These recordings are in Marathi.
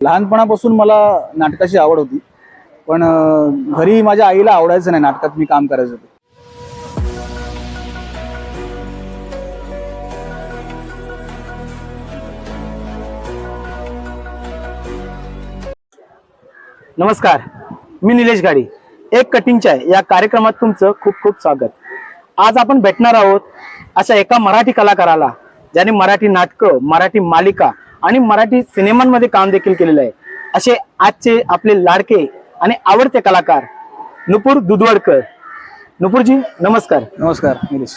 लहानपणापासून मला नाटकाची आवड होती. पण घरी माझ्या आईला आवडायचं नाही नाटकात मी काम करायचं होतं. नमस्कार. मी निलेश गाडी. एक कटिंग या कार्यक्रमात तुमचं खूप खूप स्वागत. आज आपण भेटणार आहोत अशा एका मराठी कलाकाराला ज्याने मराठी नाटकं मराठी मालिका आणि मराठी सिनेमांमध्ये काम देखील केलेलं आहे. असे आजचे आपले लाडके आणि आवडते कलाकार नुपूर दुधवडकर. नुपूरजी नमस्कार. नमस्कार निलेश.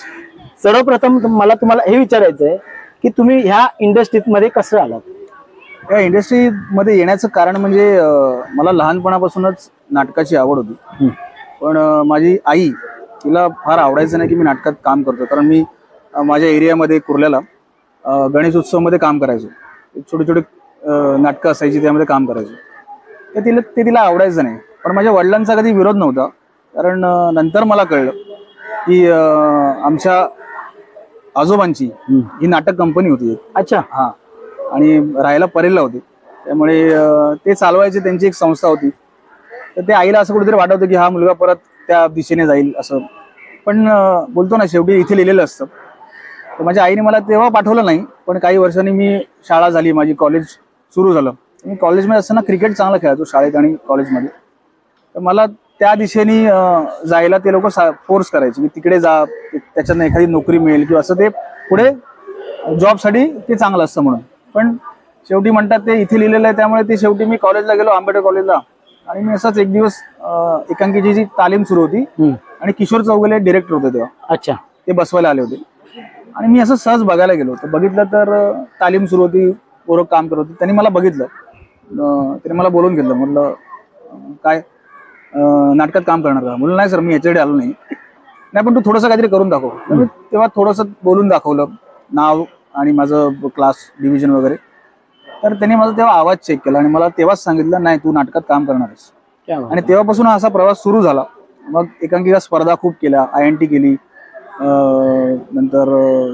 सर्वप्रथम मला तुम्हाला हे विचारायचं आहे की तुम्ही ह्या इंडस्ट्रीमध्ये कसं आलात? या इंडस्ट्रीमध्ये येण्याचं कारण म्हणजे मला लहानपणापासूनच नाटकाची आवड होती. पण माझी आई तिला फार आवडायचं नाही की मी नाटकात काम करतो. कारण मी माझ्या एरियामध्ये कुर्ल्याला गणेश उत्सवमध्ये काम करायचो. छोटे छोटे नाटकं असायची त्यामध्ये काम करायचो. तर तिला ते तिला आवडायचं नाही. पण माझ्या वडिलांचा कधी विरोध नव्हता. कारण नंतर मला कळलं की आमच्या आजोबांची ही नाटक कंपनी होती. अच्छा. हा. आणि राहायला परेलला होते. त्यामुळे ते चालवायचे त्यांची एक संस्था होती. तर ते आईला असं कुठेतरी वाटत होतं की हा मुलगा परत त्या दिशेने जाईल असं. पण बोलतो ना शेवटी इथे लिहिलेलं असतं. तर माझ्या आईने मला तेव्हा पाठवलं नाही पण काही वर्षांनी मी शाळा झाली माझी कॉलेज सुरू झालं. मी कॉलेजमध्ये असताना क्रिकेट चांगला खेळायचो शाळेत आणि कॉलेजमध्ये तर मला त्या दिशेने जायला ते लोक फोर्स करायचे की तिकडे जा त्याच्यानं एखादी नोकरी मिळेल किंवा असं ते पुढे जॉबसाठी ते चांगलं असतं म्हणून. पण शेवटी म्हणतात ते इथे लिहिलेलं आहे त्यामुळे ते शेवटी मी कॉलेजला गेलो आंबेडकर कॉलेजला आणि मी असंच एक दिवस एकांकीची जी तालीम सुरू होती. आणि किशोर चौगुले डिरेक्टर होते तेव्हा. अच्छा. ते बसवायला आले होते. आणि मी असं सहज बघायला गेलो. तर बघितलं तर तालीम सुरू होती पोरं काम करत होती. त्यांनी मला बघितलं. त्याने मला बोलवून घेतलं. म्हटलं काय नाटकात काम करणार का? म्हणलं नाही सर मी याच्याकडे आलो नाही. नाही पण तू थोडंसं काहीतरी करून दाखव. तेव्हा थोडंसं बोलून दाखवलं नाव आणि माझं क्लास डिव्हिजन वगैरे. तर त्यांनी माझा तेव्हा आवाज चेक केला आणि मला तेव्हाच सांगितलं नाही तू नाटकात काम करणार आहेस. आणि तेव्हापासून असा प्रवास सुरू झाला. मग एकांकिका स्पर्धा खूप केल्या आय एन टी केली. नंतर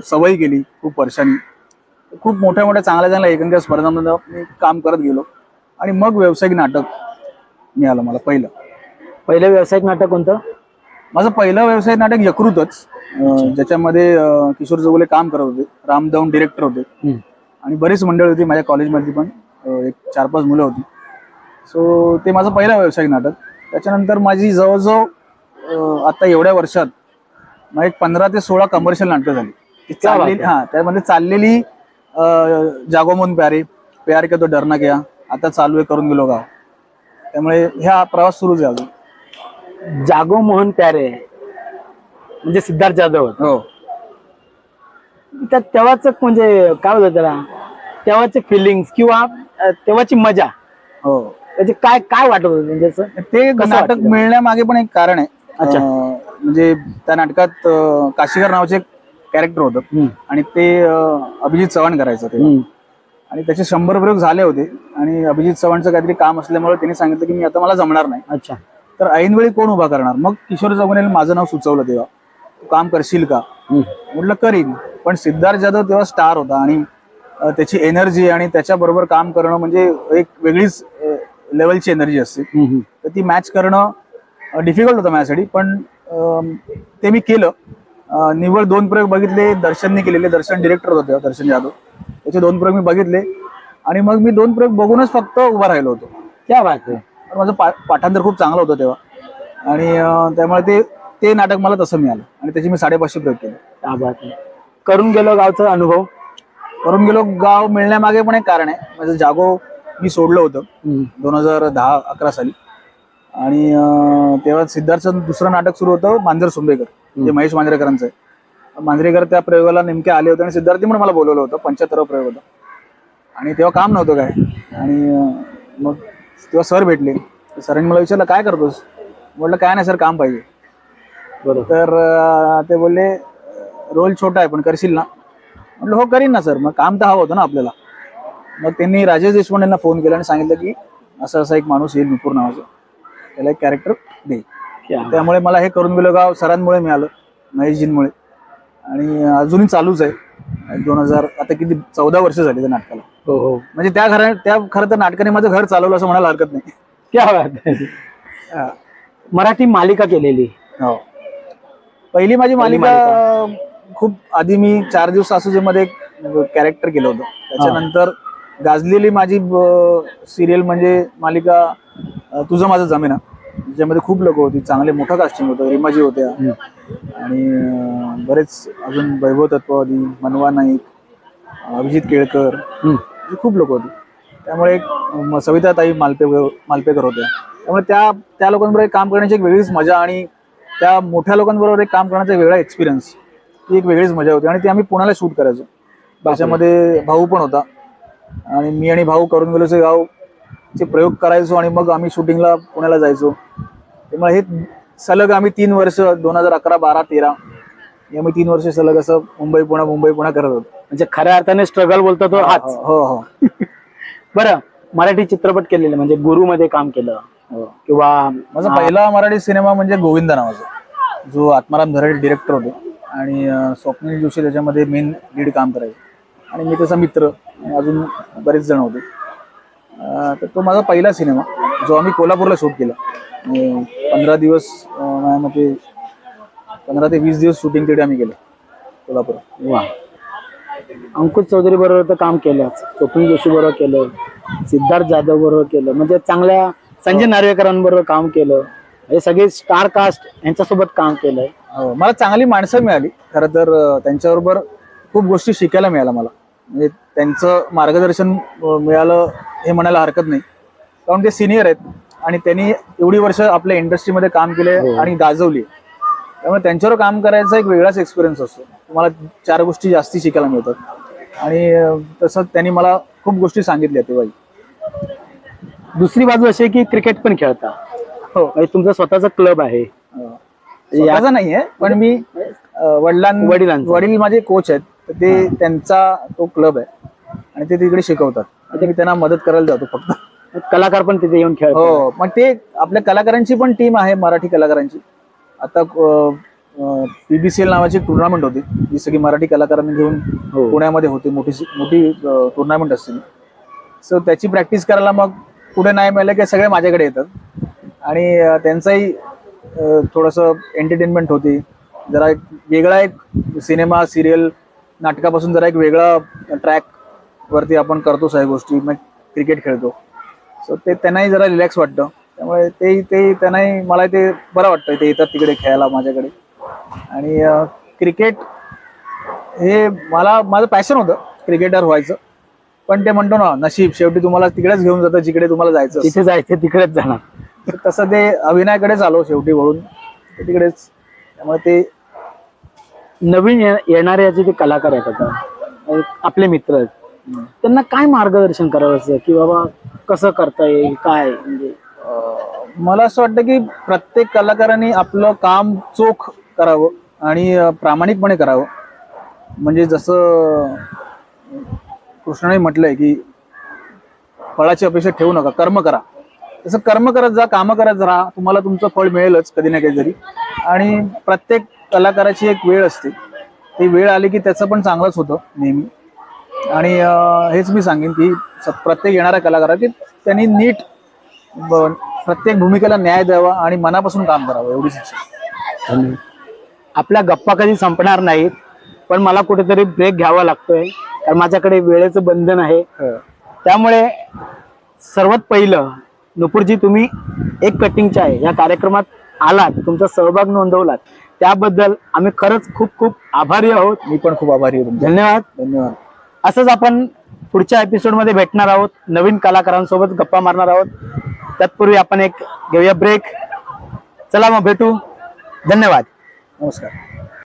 सवयी केली खूप वर्षांनी. खूप मोठ्या मोठ्या चांगल्या चांगल्या एकांकिका स्पर्धांमध्ये मी काम करत गेलो. आणि मग व्यावसायिक नाटक मिळालं मला पहिलं. पहिलं व्यावसायिक नाटक कोणतं? माझं पहिलं व्यावसायिक नाटक यकृतच. ज्याच्यामध्ये किशोर जोगले काम करत होते. रामदाऊन डिरेक्टर होते. आणि बरीच मंडळी होती माझ्या कॉलेजमधली पण. एक चार पाच मुलं होती. सो ते माझं पहिलं व्यावसायिक नाटक. त्याच्यानंतर माझी जवळजवळ आता एवढ्या वर्षात मग एक पंधरा ते सोळा कमर्शियल नाटकं झाली. चाललेली हा त्यामध्ये चाललेली जागोमोन प्यारे. प्यार के तो डरना क्या. आता चालू आहे करून गेलो गाव. त्यामुळे ह्या प्रवास सुरू झाला जागो मोहन प्यारे. म्हणजे सिद्धार्थ जाधव हो. त्या तेव्हाच म्हणजे काय होतं त्याला? तेव्हाचे फिलिंग्स किंवा तेव्हाची मजा. हो. त्याचे काय काय वाटत होतं म्हणजे? ते नाटक? मिळण्यामागे पण एक कारण आहे. अच्छा. म्हणजे त्या नाटकात अं, काशीकर नावाचे एक कॅरेक्टर होतं. आणि ते अं, अभिजित चव्हाण करायचं ते. आणि त्याचे शंभर प्रयोग झाले होते. आणि अभिजित चव्हाणचं काहीतरी काम असल्यामुळे त्यांनी सांगितलं की मी आता मला जमणार नाही. अच्छा. तर ऐनवेळी कोण उभा करणार? मग किशोर चौगुलेने माझं नाव सुचवलं तेव्हा. तू काम करशील का. म्हटलं करीन. पण सिद्धार्थ जाधव तेव्हा स्टार होता आणि अं, त्याची एनर्जी आणि त्याच्याबरोबर काम करणं म्हणजे एक वेगळीच लेवलची एनर्जी असते. तर ती मॅच करणं डिफिकल्ट होतं माझ्यासाठी. पण ते मी केलं. निव्वळ दोन प्रयोग बघितले दर्शनने केलेले. दर्शन डिरेक्टर होते दर्शन जाधव त्याचे दोन प्रयोग मी बघितले. आणि मग मी दोन प्रयोग बघूनच फक्त उभा राहिलो होतो. बात आहे. पण माझं पा पाठांतर खूप चांगलं होतं तेव्हा. आणि त्यामुळे ते ते नाटक मला तसं मिळालं. आणि त्याचे मी साडेपाचशे प्रयोग केले. करून गेलो गावचा अनुभव? करून गेलो गाव मिळण्यामागे पण एक कारण आहे. माझं जागो मी सोडलं होतं. दोन हजार दहा अकरा साली. आणि तेव्हा सिद्धार्थचं दुसरं नाटक सुरू होतं मांजर सुंबेकर जे महेश मांजरेकरांचं आहे. मांजरेकर त्या प्रयोगाला नेमके आले होते आणि सिद्धार्थी पण मला बोलवलं होतं पंच्याहत्तर प्रयोग होता. आणि तेव्हा काम नव्हतं काय. आणि मग तेव्हा सर भेटले. सरांनी मला विचारलं काय करतोस? म्हटलं काय नाही सर काम पाहिजे. बरोबर तर ते बोलले रोल छोटा आहे पण करशील ना? म्हटलं हो करीन ना सर मग काम तर हवं होतं ना आपल्याला. मग त्यांनी राजेश देशपांडेंना फोन केला आणि सांगितलं की असं असा एक माणूस येईल नुपूर नावाचा. त्याला एक कॅरेक्टर दे. त्यामुळे मला हे करून गेलो गाव सरांमुळे मिळालं महेशजींमुळे. आणि अजूनही चालूच आहे. दोन हजार आता किती चौदा वर्ष झाली त्या नाटकाला. हो हो. म्हणजे त्या घरा त्या खरं तर नाटकाने माझं घर चालवलं असं म्हणायला हरकत नाही. क्या बात. आहे. हा. मराठी मालिका केलेली. हो. पहिली माझी मालिका खूप आधी मी चार दिवसमध्ये एक कॅरेक्टर केलं होतं. त्याच्यानंतर गाजलेली माझी सिरियल म्हणजे मालिका तुझं माझं जमेना. ज्याच्यामध्ये खूप लोक होती चांगले मोठं कास्टिंग होतं रिमाजी होत्या. आणि बरेच अजून वैभव तत्ववादी मनवा नाईक अभिजित केळकर खूप लोक होती. त्यामुळे एक म- सविताताई मालपे मालपेकर होत्या. त्यामुळे त्या त्या लोकांबरोबर काम करण्याची एक वेगळीच मजा आणि त्या मोठ्या लोकांबरोबर एक काम करण्याचा एक वेगळा एक्सपिरियन्स ती एक वेगळीच मजा होती आणि ती आम्ही पुण्याला शूट करायचो. त्याच्यामध्ये भाऊ पण होता. आणि मी आणि भाऊ करून गेलोचे गाव चे प्रयोग करायचो आणि मग आम्ही शूटिंगला पुण्याला जायचो. त्यामुळे हे सलग आम्ही तीन वर्ष दोन हजार अकरा बारा तेरा हे आम्ही तीन वर्ष सलग असं मुंबई पुणे मुंबई पुणे करत होतो. म्हणजे खऱ्या अर्थाने स्ट्रगल बोलतो तो हाच. हो हो बरं मराठी चित्रपट केलेले म्हणजे गुरु मध्ये काम केलं हो. किंवा माझा पहिला मराठी सिनेमा म्हणजे गोविंदा नावाचा. जो आत्माराम धराडे डिरेक्टर होते. आणि स्वप्नील जोशी त्याच्यामध्ये मेन लीड काम करायचे. आणि मी त्याचा मित्र अजून बरेच जण होते. तर तो माझा पहिला सिनेमा जो आम्ही कोल्हापूरला शूट केला. पंधरा दिवस माझ्या मते पंधरा ते वीस दिवस शूटिंग तिथे आम्ही केलं कोल्हापूर वा अंकुश चौधरी बरोबर तर काम केलंच स्वप्नील जोशी बरोबर केलं. सिद्धार्थ जाधव बरोबर केलं. म्हणजे चांगल्या संजय नार्वेकरांबरोबर काम केलं. हे सगळे स्टार कास्ट यांच्यासोबत काम केलंय हो मला चांगली माणसं मिळाली. खरं तर त्यांच्याबरोबर खूप गोष्टी शिकायला मिळाल्या मला. म्हणजे त्यांचं मार्गदर्शन मिळालं हे म्हणायला हरकत नाही. कारण ते सिनियर आहेत आणि त्यांनी एवढी वर्ष आपल्या इंडस्ट्रीमध्ये काम केले हो. आणि गाजवली. त्यामुळे त्यांच्यावर काम करायचा एक वेगळाच एक्सपिरियन्स असतो. तुम्हाला चार गोष्टी जास्ती शिकायला मिळतात. आणि अं, तसं त्यांनी मला खूप गोष्टी सांगितल्या तेव्हाही दुसरी बाजू अशी आहे की क्रिकेट पण खेळता. हो. म्हणजे तुमचा स्वतःचा क्लब आहे. अं, स्वतःचा नाहीये पण मी अं, वडिलां वडिलांचा. वडील माझे कोच आहेत. तर ते त्यांचा तो क्लब आहे. आणि ते तिकडे शिकवतात. आणि मी त्यांना मदत करायला जातो फक्त. कलाकार पण तिथे येऊन खेळतात. हो मग ते आपल्या कलाकारांची पण टीम आहे मराठी कलाकारांची. आता पीबीसीएल नावाची टुर्नामेंट होती जी सगळी मराठी कलाकारांनी घेऊन हो. पुण्यामध्ये होती. मोठी मोठी टुर्नामेंट असते सो त्याची प्रॅक्टिस करायला मग पुढे नाही मिळालं की सगळे माझ्याकडे येतात. आणि अं, त्यांचाही अं, थोडंसं एंटरटेनमेंट होती. जरा एक वेगळा एक सिनेमा सिरियल नाटकापासून जरा एक वेगळा ट्रॅक वरती आपण करतो सगळ्या गोष्टी मग क्रिकेट खेळतो. सो ते त्यांनाही जरा रिलॅक्स वाटतं. त्यामुळे ते ते त्यांनाही मला ते बरं वाटतं ते येतात तिकडे खेळायला माझ्याकडे. आणि क्रिकेट हे मला माझं पॅशन होतं क्रिकेटर व्हायचं. पण ते म्हणतो ना नशीब शेवटी तुम्हाला तिकडेच घेऊन जातं जिकडे तुम्हाला जायचं. तिथे जायचं तिकडेच जाणार. तसं ते अभिनयाकडेच आलो शेवटी वळून. तिकडेच. त्यामुळे ते नवीन ये- येणारे जे ते कलाकार आहेत आता आपले मित्र आहेत त्यांना काय मार्गदर्शन करावं असं की बाबा कसं करता येईल काय म्हणजे अं, मला असं वाटतं की प्रत्येक कलाकाराने आपलं काम चोख करावं आणि अं, प्रामाणिकपणे करावं. म्हणजे जसं कृष्णाने म्हटलंय की फळाची अपेक्षा ठेवू नका कर्म करा. तसं कर्म करत जा कामं करत राहा तुम्हाला तुमचं फळ मिळेलच कधी ना कधीतरी आणि प्रत्येक कलाकाराची एक वेळ असते. ती वेळ आली की त्याचं पण चांगलंच होतं नेहमी. आणि हेच मी सांगेन की स- प्रत्येक येणाऱ्या कलाकारा की त्यांनी नीट ब- प्रत्येक भूमिकेला न्याय द्यावा आणि मनापासून काम करावं एवढीच इच्छा. आपल्या गप्पा कधी संपणार नाहीत पण मला कुठेतरी ब्रेक घ्यावा लागतोय कारण माझ्याकडे वेळेचं बंधन आहे. त्यामुळे सर्वात पहिलं नुपूरजी तुम्ही एक कटिंगच्या आहे या कार्यक्रमात आलात तुमचा सहभाग नोंदवलात. त्याबद्दल आम्ही खरंच खूप खूप आभारी आहोत. मी पण खूप आभारी आहे धन्यवाद. धन्यवाद. असंच आपण पुढच्या एपिसोडमध्ये भेटणार आहोत. नवीन कलाकारांसोबत गप्पा मारणार आहोत. तत्पूर्वी आपण एक घेऊया ब्रेक चला मग भेटू. धन्यवाद. नमस्कार.